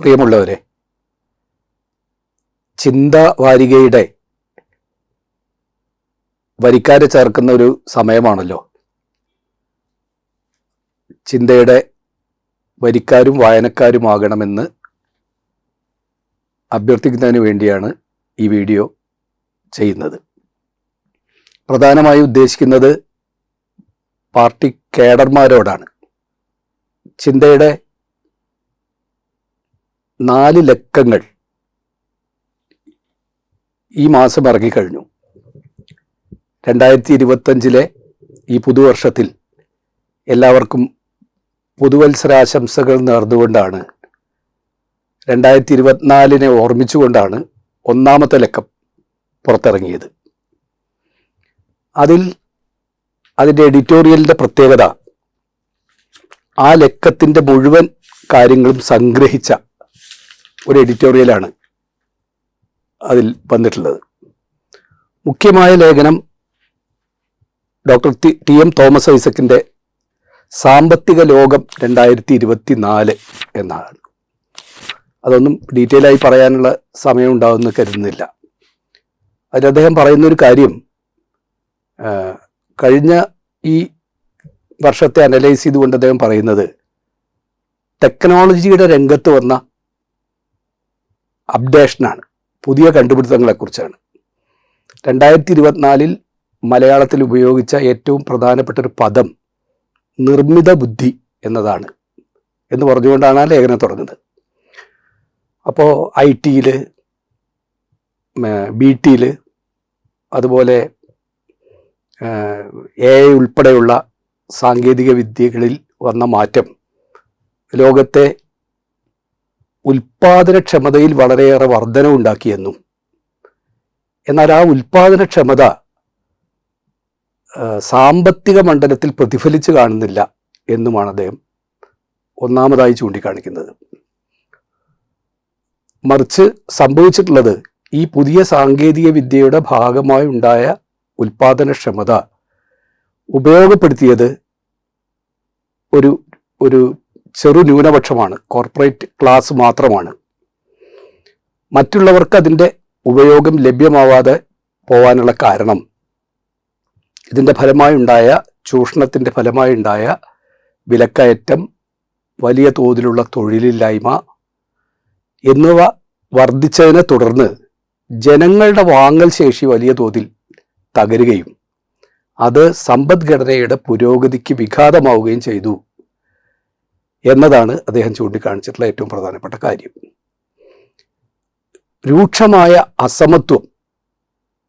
പ്രിയമുള്ളവരെ ചിന്താവാരികയുടെ വരിക്കാരെ ചേർക്കുന്ന ഒരു സമയമാണല്ലോ. ചിന്തയുടെ വരിക്കാരും വായനക്കാരുമാകണമെന്ന് അഭ്യർത്ഥിക്കുന്നതിന് വേണ്ടിയാണ് ഈ വീഡിയോ ചെയ്യുന്നത്. പ്രധാനമായി ഉദ്ദേശിക്കുന്നത് പാർട്ടി കേഡർമാരോടാണ്. ചിന്തയുടെ നാല് ലക്കങ്ങൾ ഈ മാസം ഇറങ്ങിക്കഴിഞ്ഞു. രണ്ടായിരത്തി ഇരുപത്തഞ്ചിലെ ഈ പുതുവർഷത്തിൽ എല്ലാവർക്കും പുതുവത്സരാശംസകൾ നേർന്നുകൊണ്ടാണ് രണ്ടായിരത്തി ഇരുപത്തിനാലിനെ ഓർമ്മിച്ചുകൊണ്ടാണ് ഒന്നാമത്തെ ലക്കം പുറത്തിറങ്ങിയത്. അതിൽ അതിന്റെ എഡിറ്റോറിയലിന്റെ പ്രത്യേകത ആ ലക്കത്തിന്റെ മുഴുവൻ കാര്യങ്ങളും സംഗ്രഹിച്ച ഒരു എഡിറ്റോറിയലാണ് അതിൽ വന്നിട്ടുള്ളത്. മുഖ്യമായ ലേഖനം ഡോക്ടർ ടി എം തോമസ് ഐസക്കിന്റെ സാമ്പത്തിക ലോകം രണ്ടായിരത്തി ഇരുപത്തി നാല് എന്നാണ്. അതൊന്നും ഡീറ്റെയിൽ ആയി പറയാനുള്ള സമയം ഉണ്ടാവുമെന്ന് കരുതുന്നില്ല. അതിൽ അദ്ദേഹം പറയുന്ന ഒരു കാര്യം കഴിഞ്ഞ ഈ വർഷത്തെ അനലൈസ് ചെയ്തുകൊണ്ട് അദ്ദേഹം പറയുന്നത് ടെക്നോളജിയുടെ രംഗത്ത് വന്ന അപ്ഡേഷനാണ്. പുതിയ കണ്ടുപിടുത്തങ്ങളെക്കുറിച്ചാണ്. രണ്ടായിരത്തി ഇരുപത്തിനാലിൽ മലയാളത്തിൽ ഉപയോഗിച്ച ഏറ്റവും പ്രധാനപ്പെട്ട ഒരു പദം നിർമ്മിത ബുദ്ധി എന്നതാണ് എന്ന് പറഞ്ഞുകൊണ്ടാണ് ആ ലേഖനം തുടങ്ങുന്നത് അപ്പോൾ ഐ ടിയിൽ ബി ടിയിൽ അതുപോലെ എ ഉൾപ്പെടെയുള്ള സാങ്കേതിക വിദ്യകളിൽ വന്ന മാറ്റം ലോകത്തെ ഉൽപാദനക്ഷമതയിൽ വളരെയേറെ വർധനവുണ്ടാക്കിയെന്നും. എന്നാൽ ആ ഉൽപാദനക്ഷമത സാമ്പത്തിക മണ്ഡലത്തിൽ പ്രതിഫലിച്ച് കാണുന്നില്ല എന്നുമാണ് അദ്ദേഹം ഒന്നാമതായി ചൂണ്ടിക്കാണിക്കുന്നത്. മറിച്ച് സംഭവിച്ചിട്ടുള്ളത് ഈ പുതിയ സാങ്കേതിക വിദ്യയുടെ ഭാഗമായി ഉണ്ടായ ഉൽപാദനക്ഷമത ഉപയോഗപ്പെടുത്തിയത് ഒരു ഒരു ചെറു ന്യൂനപക്ഷമാണ്. കോർപ്പറേറ്റ് ക്ലാസ് മാത്രമാണ്. മറ്റുള്ളവർക്ക് അതിന്റെ ഉപയോഗം ലഭ്യമാവാതെ പോവാനുള്ള കാരണം. ഇതിന്റെ ഫലമായുണ്ടായ ചൂഷണത്തിന്റെ ഫലമായുണ്ടായ വിലക്കയറ്റം വലിയ തോതിലുള്ള തൊഴിലില്ലായ്മ എന്നിവ വർദ്ധിച്ചതിനെ തുടർന്ന് ജനങ്ങളുടെ വാങ്ങൽ ശേഷി വലിയ തോതിൽ തകരുകയും അത് സമ്പദ്ഘടനയുടെ പുരോഗതിക്ക് വിഘാതമാവുകയും ചെയ്തു. എന്നതാണ് അദ്ദേഹം ചൂണ്ടിക്കാണിച്ചിട്ടുള്ള ഏറ്റവും പ്രധാനപ്പെട്ട കാര്യം. രൂക്ഷമായ അസമത്വം.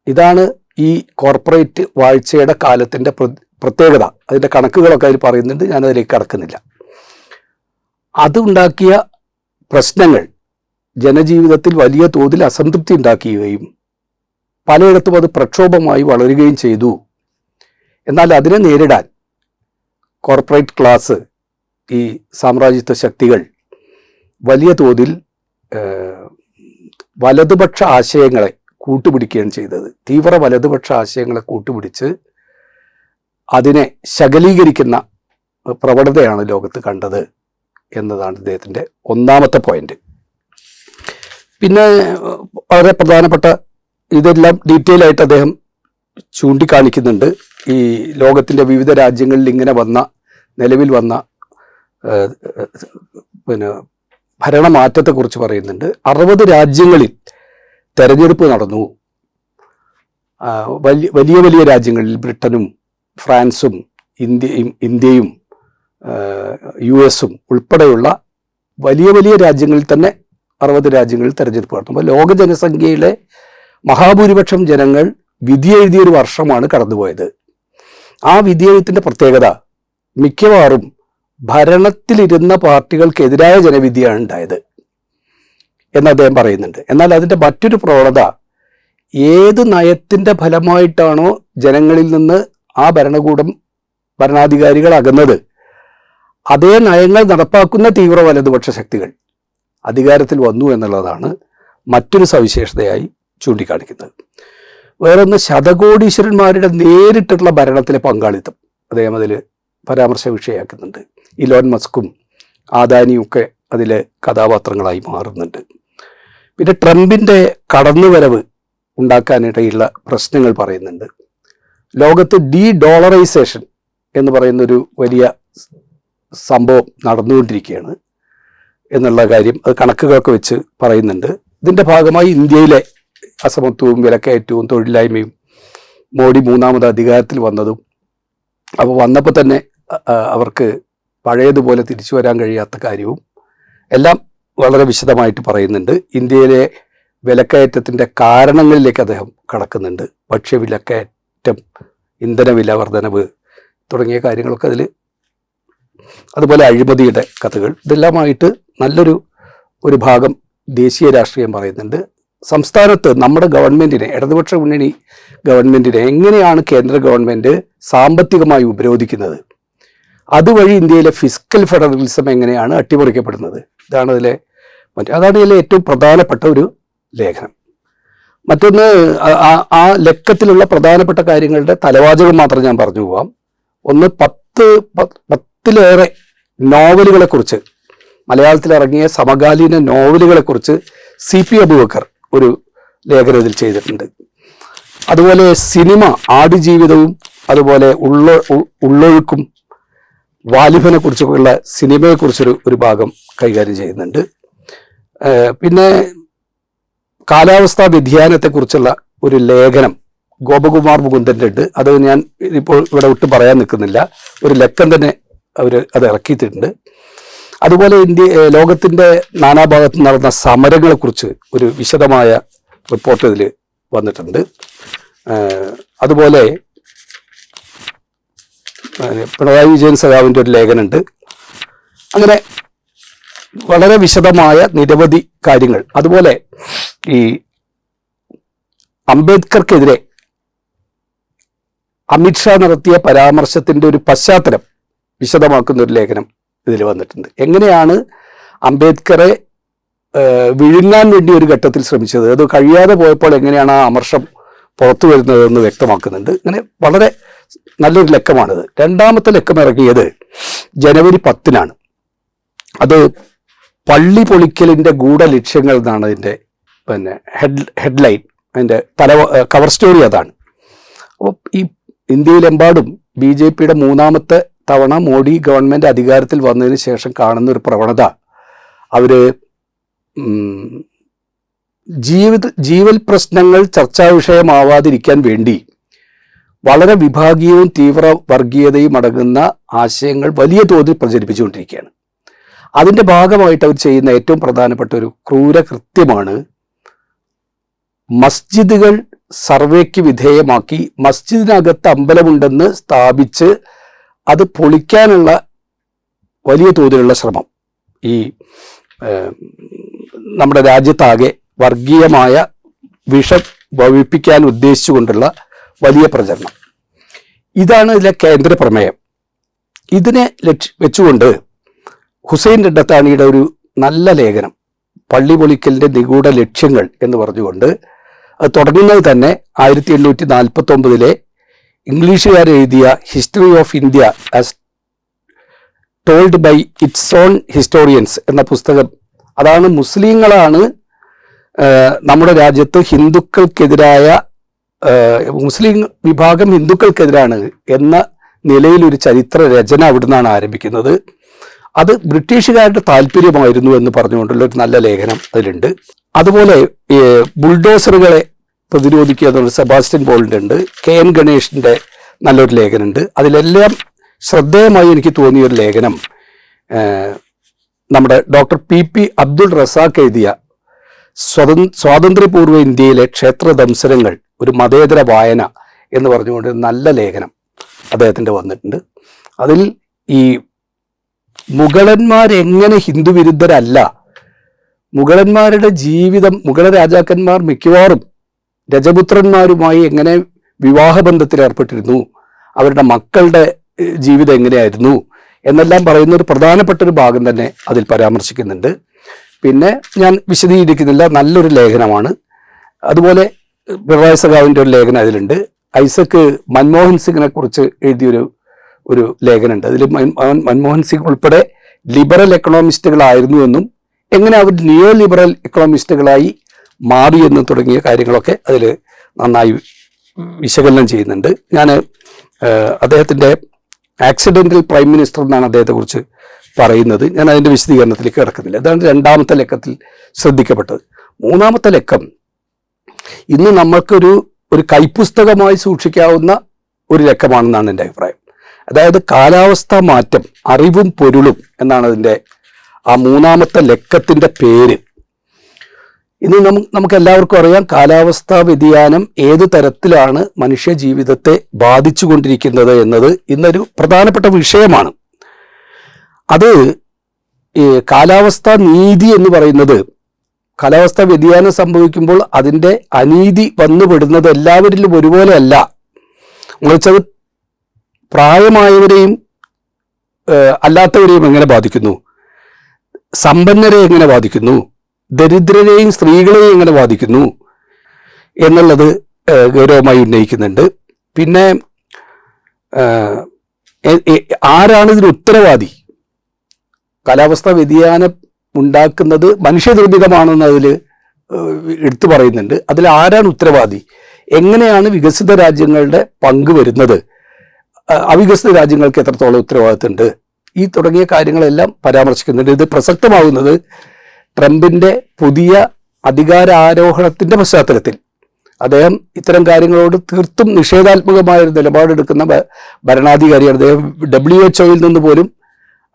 ഇതാണ് ഈ കോർപ്പറേറ്റ് വാഴ്ചയുടെ കാലത്തിന്റെ പ്ര- പ്രത്യേകത. അതിന്റെ കണക്കുകളൊക്കെ അതിൽ പറയുന്നുണ്ട് ഞാൻ അതിലേക്ക് കടക്കുന്നില്ല. അതുണ്ടാക്കിയ പ്രശ്നങ്ങൾ ജനജീവിതത്തിൽ വലിയ തോതിൽ അസംതൃപ്തി ഉണ്ടാക്കുകയും പലയിടത്തും അത് പ്രക്ഷോഭമായി വളരുകയും ചെയ്തു. എന്നാൽ അതിനെ നേരിടാൻ കോർപ്പറേറ്റ് ക്ലാസ് ഈ സാമ്രാജ്യത്വ ശക്തികൾ വലിയ തോതിൽ വലതുപക്ഷ ആശയങ്ങളെ കൂട്ടുപിടിക്കുകയാണ് ചെയ്തത്. തീവ്ര വലതുപക്ഷ ആശയങ്ങളെ കൂട്ടുപിടിച്ച് അതിനെ ശകലീകരിക്കുന്ന പ്രവണതയാണ് ലോകത്ത് കണ്ടത് എന്നതാണ് ഇദ്ദേഹത്തിന്റെ ഒന്നാമത്തെ പോയിന്റ്. പിന്നെ വളരെ പ്രധാനപ്പെട്ട ഇതെല്ലാം ഡീറ്റെയിൽ ആയിട്ട് അദ്ദേഹം ചൂണ്ടിക്കാണിക്കുന്നുണ്ട്. ഈ ലോകത്തിന്റെ വിവിധ രാജ്യങ്ങളിൽ ഇങ്ങനെ വന്ന നിലവിൽ വന്ന പിന്നെ ഭരണമാറ്റത്തെക്കുറിച്ച് പറയുന്നുണ്ട്. അറുപത് രാജ്യങ്ങളിൽ തെരഞ്ഞെടുപ്പ് നടന്നു. വലിയ വലിയ വലിയ രാജ്യങ്ങളിൽ ബ്രിട്ടനും ഫ്രാൻസും ഇന്ത്യയും ഇന്ത്യയും യു എസും ഉൾപ്പെടെയുള്ള വലിയ വലിയ രാജ്യങ്ങളിൽ തന്നെ അറുപത് രാജ്യങ്ങളിൽ തെരഞ്ഞെടുപ്പ് നടത്തും അപ്പോൾ ലോക ജനസംഖ്യയിലെ മഹാഭൂരിപക്ഷം ജനങ്ങൾ വിധി ഒരു വർഷമാണ് കടന്നുപോയത്. ആ വിധിയെഴുത്തിന്റെ പ്രത്യേകത മിക്കവാറും ഭരണത്തിലിരുന്ന പാർട്ടികൾക്കെതിരായ ജനവിധിയാണ് ഉണ്ടായത് എന്ന് അദ്ദേഹം പറയുന്നുണ്ട്. എന്നാൽ അതിന്റെ മറ്റൊരു പ്രവണത ഏത് നയത്തിന്റെ ഫലമായിട്ടാണോ ജനങ്ങളിൽ നിന്ന് ആ ഭരണകൂടം ഭരണാധികാരികൾ അകന്നത്. അതേ നയങ്ങൾ നടപ്പാക്കുന്ന തീവ്ര വലതുപക്ഷ ശക്തികൾ അധികാരത്തിൽ വന്നു എന്നുള്ളതാണ് മറ്റൊരു സവിശേഷതയായി ചൂണ്ടിക്കാണിക്കുന്നത്. വേറൊന്ന് ശതകോടീശ്വരന്മാരുടെ നേരിട്ടുള്ള ഭരണത്തിലെ പങ്കാളിത്തം. അദ്ദേഹം അതിൽ പരാമർശ വിഷയമാക്കുന്നുണ്ട് ഇലോൺ മസ്കും ആദാനിയൊക്കെ അതിൽ കഥാപാത്രങ്ങളായി മാറുന്നുണ്ട്. പിന്നെ ട്രംപിന്റെ കടന്നുവരവ് ഉണ്ടാക്കാനിടയുള്ള പ്രശ്നങ്ങൾ പറയുന്നുണ്ട്. ലോകത്ത് ഡി ഡോളറൈസേഷൻ എന്ന് പറയുന്നൊരു വലിയ സംഭവം നടന്നുകൊണ്ടിരിക്കുകയാണ് എന്നുള്ള കാര്യം അത് കണക്കുകളൊക്കെ വെച്ച് പറയുന്നുണ്ട്. ഇതിന്റെ ഭാഗമായി ഇന്ത്യയിലെ അസമത്വവും വിലക്കയറ്റവും തൊഴിലില്ലായ്മയും മോഡി മൂന്നാമത് അധികാരത്തിൽ വന്നതും അപ്പോൾ വന്നപ്പോൾ തന്നെ അവർക്ക് പഴയതുപോലെ തിരിച്ചു വരാൻ കഴിയാത്ത കാര്യവും എല്ലാം വളരെ വിശദമായിട്ട് പറയുന്നുണ്ട്. ഇന്ത്യയിലെ വിലക്കയറ്റത്തിന്റെ കാരണങ്ങളിലേക്ക് അദ്ദേഹം കടക്കുന്നുണ്ട്. ഭക്ഷ്യവിലക്കയറ്റം ഇന്ധനവില വർധനവ് തുടങ്ങിയ കാര്യങ്ങളൊക്കെ അതിൽ അതുപോലെ അഴിമതിയുടെ കഥകൾ ഇതെല്ലാമായിട്ട് നല്ലൊരു ഒരു ഭാഗം ദേശീയ രാഷ്ട്രീയം പറയുന്നുണ്ട്. സംസ്ഥാനത്ത് നമ്മുടെ ഗവൺമെന്റിനെ ഇടതുപക്ഷ മുന്നണി ഗവൺമെന്റിനെ എങ്ങനെയാണ് കേന്ദ്ര ഗവൺമെന്റ് സാമ്പത്തികമായി ഉപരോധിക്കുന്നത്? അതുവഴി ഇന്ത്യയിലെ ഫിസിക്കൽ ഫെഡറലിസം എങ്ങനെയാണ് അട്ടിമറിക്കപ്പെടുന്നത്? ഇതാണ് അതിലെ മറ്റേ അതാണ് ഇതിലെ ഏറ്റവും പ്രധാനപ്പെട്ട ഒരു ലേഖനം. മറ്റൊന്ന് ആ- ലക്കത്തിലുള്ള പ്രധാനപ്പെട്ട കാര്യങ്ങളുടെ തലവാചകം മാത്രം ഞാൻ പറഞ്ഞു പോവാം. ഒന്ന് പത്ത് പത്തിലേറെ നോവലുകളെ കുറിച്ച് മലയാളത്തിൽ ഇറങ്ങിയ സമകാലീന നോവലുകളെക്കുറിച്ച് സി പി അബുബക്കർ ഒരു ലേഖനം ഇതിൽ ചെയ്തിട്ടുണ്ട്. അതുപോലെ സിനിമ ആടുജീവിതവും അതുപോലെ ഉള്ള ഉള്ളൊഴുക്കും വാലിബനെ കുറിച്ചൊക്കെയുള്ള സിനിമയെ കുറിച്ചൊരു ഒരു ഭാഗം കൈകാര്യം ചെയ്യുന്നുണ്ട്. പിന്നെ കാലാവസ്ഥാ വ്യതിയാനത്തെക്കുറിച്ചുള്ള ഒരു ലേഖനം ഗോപകുമാർ മുകുന്ദന്റെ ഉണ്ട് അത് ഞാൻ ഇപ്പോൾ ഇവിടെ വിട്ട് പറയാൻ നിൽക്കുന്നില്ല. ഒരു ലക്കം തന്നെ അവർ അത് ഇറക്കിയിട്ടുണ്ട്. അതുപോലെ ഇന്ത്യ ലോകത്തിന്റെ നാനാഭാഗത്ത് നടന്ന സമരങ്ങളെക്കുറിച്ച് ഒരു വിശദമായ റിപ്പോർട്ട് ഇതിൽ വന്നിട്ടുണ്ട്. അതുപോലെ പിണറായി വിജയൻ സഖാവിന്റെ ഒരു ലേഖനമുണ്ട്. അങ്ങനെ വളരെ വിശദമായ നിരവധി കാര്യങ്ങൾ. അതുപോലെ ഈ അംബേദ്കർക്കെതിരെ അമിത്ഷാ നടത്തിയ പരാമർശത്തിന്റെ ഒരു പശ്ചാത്തലം വിശദമാക്കുന്ന ഒരു ലേഖനം ഇതിൽ വന്നിട്ടുണ്ട്. എങ്ങനെയാണ് അംബേദ്കറെ വിഴുങ്ങാൻ വേണ്ടി ഒരു ഘട്ടത്തിൽ ശ്രമിച്ചത്? അത് കഴിയാതെ പോയപ്പോൾ എങ്ങനെയാണ് ആ അമർഷം പുറത്തു വരുന്നതെന്ന് വ്യക്തമാക്കുന്നുണ്ട്. അങ്ങനെ വളരെ നല്ലൊരു ലക്കമാണിത്. രണ്ടാമത്തെ ലക്കം ഇറങ്ങിയത് ജനുവരി പത്തിനാണ്. അത് പള്ളി പൊളിക്കലിന്റെ ഗൂഢലക്ഷ്യങ്ങൾ എന്നാണ് അതിന്റെ പിന്നെ ഹെഡ് ഹെഡ്ലൈൻ. അതിന്റെ തല കവർ സ്റ്റോറി അതാണ്. അപ്പോൾ ഈ ഇന്ത്യയിലെമ്പാടും ബി ജെ പിയുടെ മൂന്നാമത്തെ തവണ മോഡി ഗവൺമെന്റ് അധികാരത്തിൽ വന്നതിന് ശേഷം കാണുന്ന ഒരു പ്രവണത. അവർ ജീവിത ജീവൽ പ്രശ്നങ്ങൾ ചർച്ചാ വിഷയമാവാതിരിക്കാൻ വേണ്ടി വളരെ വിഭാഗീയവും തീവ്ര വർഗീയതയും അടങ്ങുന്ന ആശയങ്ങൾ വലിയ തോതിൽ പ്രചരിപ്പിച്ചുകൊണ്ടിരിക്കുകയാണ്. അതിന്റെ ഭാഗമായിട്ട് അവർ ചെയ്യുന്ന ഏറ്റവും പ്രധാനപ്പെട്ട ഒരു ക്രൂര കൃത്യമാണ് മസ്ജിദുകൾ സർവേക്ക് വിധേയമാക്കി മസ്ജിദിനകത്ത് അമ്പലമുണ്ടെന്ന് സ്ഥാപിച്ച് അത് പൊളിക്കാനുള്ള വലിയ തോതിലുള്ള ശ്രമം. ഈ നമ്മുടെ രാജ്യത്താകെ വർഗീയമായ വിഷം ഭവിപ്പിക്കാൻ ഉദ്ദേശിച്ചുകൊണ്ടുള്ള വലിയ പ്രചരണം. ഇതാണ് ഇതിലെ കേന്ദ്ര പ്രമേയം. ഇതിനെ ലക്ഷ്യ വെച്ചുകൊണ്ട് ഹുസൈൻ രണ്ടത്താണിയുടെ ഒരു നല്ല ലേഖനം പള്ളി പൊളിക്കലിന്റെ നിഗൂഢ ലക്ഷ്യങ്ങൾ എന്ന് പറഞ്ഞുകൊണ്ട് അത് തുടങ്ങുന്നത് തന്നെ ആയിരത്തി എണ്ണൂറ്റി നാൽപ്പത്തി ഒമ്പതിലെ ഇംഗ്ലീഷുകാർ എഴുതിയ history of India as told by its own historians എന്ന പുസ്തകം. അതാണ് മുസ്ലിങ്ങളാണ് നമ്മുടെ രാജ്യത്ത് ഹിന്ദുക്കൾക്കെതിരായ മുസ്ലിം വിഭാഗം ഹിന്ദുക്കൾക്കെതിരാണ് എന്ന നിലയിൽ ഒരു ചരിത്ര രചന അവിടുന്നാണ് ആരംഭിക്കുന്നത്. അത് ബ്രിട്ടീഷുകാരുടെ താല്പര്യമായിരുന്നു എന്ന് പറഞ്ഞുകൊണ്ടുള്ള ഒരു നല്ല ലേഖനം അതിലുണ്ട്. അതുപോലെ ബുൾഡോസറുകളെ പ്രതിരോധിക്കുക എന്നുള്ള സെബാസ്റ്റ്യൻ ബോളിന്റെ ഉണ്ട്. കെ എൻ ഗണേഷിന്റെ നല്ലൊരു ലേഖനമുണ്ട്. അതിലെല്ലാം ശ്രദ്ധേയമായി എനിക്ക് തോന്നിയ ഒരു ലേഖനം നമ്മുടെ doctor P P Abdul Razak എഴുതിയ സ്വതന്ത്ര സ്വാതന്ത്ര്യപൂർവ ഇന്ത്യയിലെ ക്ഷേത്ര ദംസനങ്ങൾ ഒരു മതേതര വായന എന്ന് പറഞ്ഞുകൊണ്ട് നല്ല ലേഖനം അദ്ദേഹത്തിന്റെ വന്നിട്ടുണ്ട്. അതിൽ ഈ മുഗളന്മാരെങ്ങനെ ഹിന്ദുവിരുദ്ധരല്ല മുഗളന്മാരുടെ ജീവിതം മുഗള രാജാക്കന്മാർ മിക്കവാറും രജപുത്രന്മാരുമായി എങ്ങനെ വിവാഹബന്ധത്തിൽ ഏർപ്പെട്ടിരുന്നു അവരുടെ മക്കളുടെ ജീവിതം എങ്ങനെയായിരുന്നു എന്നെല്ലാം പറയുന്ന ഒരു പ്രധാനപ്പെട്ട ഒരു ഭാഗം തന്നെ അതിൽ പരാമർശിക്കുന്നുണ്ട്. പിന്നെ ഞാൻ വിശദീകരിക്കുന്നില്ല നല്ലൊരു ലേഖനമാണ്. അതുപോലെ പിണറായി സഖാവിന്റെ ഒരു ലേഖനം അതിലുണ്ട്. ഐസക്ക് മൻമോഹൻ സിംഗിനെ കുറിച്ച് എഴുതിയൊരു ഒരു ലേഖനമുണ്ട്. അതിൽ മൻ- മൻ- മൻമോഹൻ സിംഗ് ഉൾപ്പെടെ ലിബറൽ എക്കണോമിസ്റ്റുകളായിരുന്നു എന്നും എങ്ങനെ അവർ നിയോ ലിബറൽ എക്കണോമിസ്റ്റുകളായി മാറി മാറിയെന്നും തുടങ്ങിയ കാര്യങ്ങളൊക്കെ അതിൽ നന്നായി വിശകലനം ചെയ്യുന്നുണ്ട്. ഞാൻ അദ്ദേഹത്തിന്റെ ആക്സിഡന്റൽ പ്രൈം മിനിസ്റ്റർ എന്നാണ് അദ്ദേഹത്തെക്കുറിച്ച് പറയുന്നത്. ഞാൻ അതിന്റെ വിശദീകരണത്തിലേക്ക് കിടക്കുന്നില്ല. അതാണ് രണ്ടാമത്തെ ലക്കത്തിൽ ശ്രദ്ധിക്കപ്പെട്ടത്. മൂന്നാമത്തെ ലക്കം ഇന്ന് നമ്മൾക്കൊരു ഒരു കൈപ്പുസ്തകമായി സൂക്ഷിക്കാവുന്ന ഒരു ലക്കമാണെന്നാണ് എന്റെ അഭിപ്രായം. അതായത് കാലാവസ്ഥാ മാറ്റം അറിവും പൊരുളും എന്നാണ് അതിന്റെ ആ മൂന്നാമത്തെ ലക്കത്തിന്റെ പേര്. ഇന്ന് നമുക്ക് എല്ലാവർക്കും അറിയാം കാലാവസ്ഥാ വ്യതിയാനം ഏത് തരത്തിലാണ് മനുഷ്യ ജീവിതത്തെ ബാധിച്ചുകൊണ്ടിരിക്കുന്നത് എന്നത് ഇന്നൊരു പ്രധാനപ്പെട്ട വിഷയമാണ്. അത് കാലാവസ്ഥാ നീതി എന്ന് പറയുന്നത് കാലാവസ്ഥാ വ്യതിയാനം സംഭവിക്കുമ്പോൾ അതിന്റെ അനീതി വന്നുപെടുന്നത് എല്ലാവരിലും ഒരുപോലെയല്ല. മറിച്ചത് പ്രായമായവരെയും അല്ലാത്തവരെയും എങ്ങനെ ബാധിക്കുന്നു? സമ്പന്നരെ എങ്ങനെ ബാധിക്കുന്നു? ദരിദ്രരെയും സ്ത്രീകളെയും എങ്ങനെ ബാധിക്കുന്നു? എന്നുള്ളത് ഗൗരവമായി ഉന്നയിക്കുന്നുണ്ട്. പിന്നെ ആരാണ് ഇതിന് ഉത്തരവാദി? കാലാവസ്ഥാ വ്യതിയാനം ഉണ്ടാക്കുന്നത് മനുഷ്യനിർമ്മിതമാണെന്ന് അതിൽ എടുത്തു പറയുന്നുണ്ട്. അതിൽ ആരാണ് ഉത്തരവാദി? എങ്ങനെയാണ് വികസിത രാജ്യങ്ങളുടെ പങ്ക് വരുന്നത്? അവികസിത രാജ്യങ്ങൾക്ക് എത്രത്തോളം ഉത്തരവാദിത്തമുണ്ട്? ഈ തുടങ്ങിയ കാര്യങ്ങളെല്ലാം പരാമർശിക്കുന്നുണ്ട്. ഇത് പ്രസക്തമാകുന്നത് ട്രംപിന്റെ പുതിയ അധികാര ആരോഹണത്തിന്റെ പശ്ചാത്തലത്തിൽ. അദ്ദേഹം ഇത്തരം കാര്യങ്ങളോട് തീർത്തും നിഷേധാത്മകമായ നിലപാടെടുക്കുന്ന ഭരണാധികാരിയാണ്. അദ്ദേഹം ഡബ്ല്യു എച്ച് ഒയിൽ നിന്ന് പോലും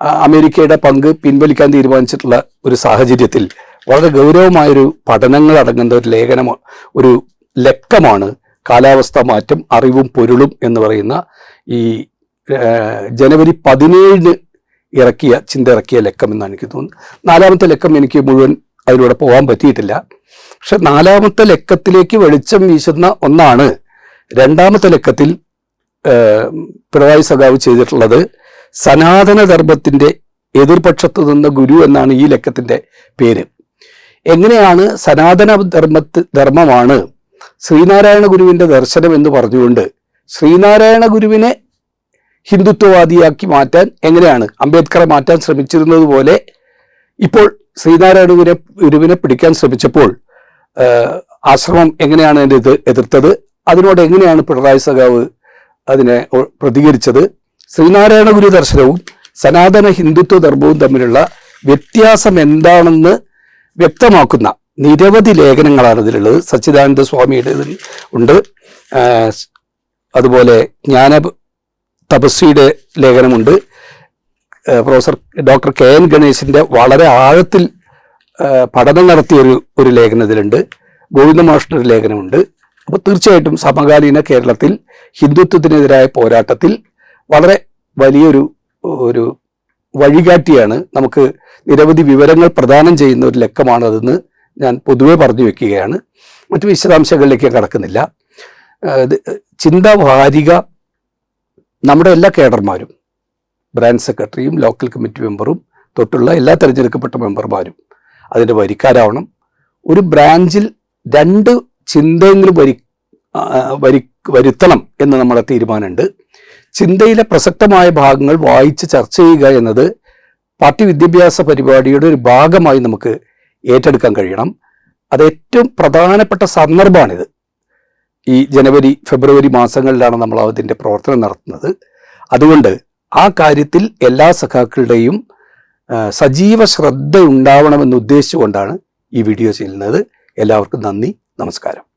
അമേരിക്കയുടെ പങ്ക് പിൻവലിക്കാൻ തീരുമാനിച്ചിട്ടുള്ള ഒരു സാഹചര്യത്തിൽ വളരെ ഗൗരവമായൊരു പഠനങ്ങൾ അടങ്ങുന്ന ഒരു ലേഖനം ഒരു ലക്കമാണ് കാലാവസ്ഥ മാറ്റം അറിവും പൊരുളും എന്ന് പറയുന്ന ഈ ജനുവരി പതിനേഴിന് ഇറക്കിയ ചിന്ത ഇറക്കിയ ലക്കം എന്നാണ് എനിക്ക് തോന്നുന്നത്. നാലാമത്തെ ലക്കം എനിക്ക് മുഴുവൻ അതിലൂടെ പോകാൻ പറ്റിയിട്ടില്ല. പക്ഷെ നാലാമത്തെ ലക്കത്തിലേക്ക് വെളിച്ചം വീശുന്ന ഒന്നാണ് രണ്ടാമത്തെ ലക്കത്തിൽ പിണറായി സഖാവ് ചെയ്തിട്ടുള്ളത് സനാതന എതിർപക്ഷത്തു നിന്ന ഗുരു എന്നാണ് ഈ ലക്കത്തിന്റെ പേര്. എങ്ങനെയാണ് സനാതന ധർമ്മത്ത് ധർമ്മമാണ് ശ്രീനാരായണ ഗുരുവിന്റെ ദർശനം എന്ന് പറഞ്ഞുകൊണ്ട് ശ്രീനാരായണ ഗുരുവിനെ ഹിന്ദുത്വവാദിയാക്കി മാറ്റാൻ എങ്ങനെയാണ്? അംബേദ്കറെ മാറ്റാൻ ശ്രമിച്ചിരുന്നത് പോലെ ഇപ്പോൾ ശ്രീനാരായണ ഗുരു ഗുരുവിനെ പിടിക്കാൻ ശ്രമിച്ചപ്പോൾ ആശ്രമം എങ്ങനെയാണ് അതിന്റെ എതിർത്തത്? അതിനോട് എങ്ങനെയാണ് പിണറായി സഖാവ് അതിനെ പ്രതികരിച്ചത്? ശ്രീനാരായണ ഗുരു ദർശനവും സനാതന ഹിന്ദുത്വ ധർമ്മവും തമ്മിലുള്ള വ്യത്യാസം എന്താണെന്ന് വ്യക്തമാക്കുന്ന നിരവധി ലേഖനങ്ങളാണ് ഇതിലുള്ളത്. സച്ചിദാനന്ദ സ്വാമിയുടെ ഇതിൽ ഉണ്ട്. അതുപോലെ ജ്ഞാന തപസ്വിയുടെ ലേഖനമുണ്ട്. പ്രൊഫസർ ഡോക്ടർ കെ എൻ ഗണേശിന്റെ വളരെ ആഴത്തിൽ പഠനം നടത്തിയ ഒരു ലേഖനം ഇതിലുണ്ട്. ഗോവിന്ദ മാഷിന്റെ ഒരു ലേഖനമുണ്ട്. അപ്പോൾ തീർച്ചയായിട്ടും സമകാലീന കേരളത്തിൽ ഹിന്ദുത്വത്തിനെതിരായ പോരാട്ടത്തിൽ വളരെ വലിയൊരു ഒരു വഴികാട്ടിയാണ് നമുക്ക് നിരവധി വിവരങ്ങൾ പ്രദാനം ചെയ്യുന്ന ഒരു ലക്കമാണതെന്ന് ഞാൻ പൊതുവെ പറഞ്ഞു വെക്കുകയാണ്. മറ്റു വിശദാംശങ്ങളിലേക്ക് കടക്കുന്നില്ല. ആ, ഇത് ചിന്ത വാരിക നമ്മുടെ എല്ലാ കേഡർമാരും ബ്രാഞ്ച് സെക്രട്ടറിയും ലോക്കൽ കമ്മിറ്റി മെമ്പറും തൊട്ടുള്ള എല്ലാ തിരഞ്ഞെടുക്കപ്പെട്ട മെമ്പർമാരും അതിന്റെ വരിക്കാരാവണം. ഒരു ബ്രാഞ്ചിൽ രണ്ട് ചിന്തയെങ്കിലും വരി വരി വരുത്തണം എന്ന് നമ്മുടെ തീരുമാനമുണ്ട്. ചിന്തയിലെ പ്രസക്തമായ ഭാഗങ്ങൾ വായിച്ച് ചർച്ച ചെയ്യുക എന്നത് പാർട്ടി വിദ്യാഭ്യാസ പരിപാടിയുടെ ഒരു ഭാഗമായി നമുക്ക് ഏറ്റെടുക്കാൻ കഴിയണം. അത് ഏറ്റവും പ്രധാനപ്പെട്ട സന്ദർഭമാണിത്. ഈ ജനുവരി ഫെബ്രുവരി മാസങ്ങളിലാണ് നമ്മൾ അതിന്റെ പ്രവർത്തനം നടത്തുന്നത്. അതുകൊണ്ട് ആ കാര്യത്തിൽ എല്ലാ സഖാക്കളുടെയും സജീവ ശ്രദ്ധ ഉണ്ടാവണമെന്ന് ഉദ്ദേശിച്ചുകൊണ്ടാണ് ഈ വീഡിയോ ചെയ്യുന്നത്. എല്ലാവർക്കും നന്ദി നമസ്കാരം.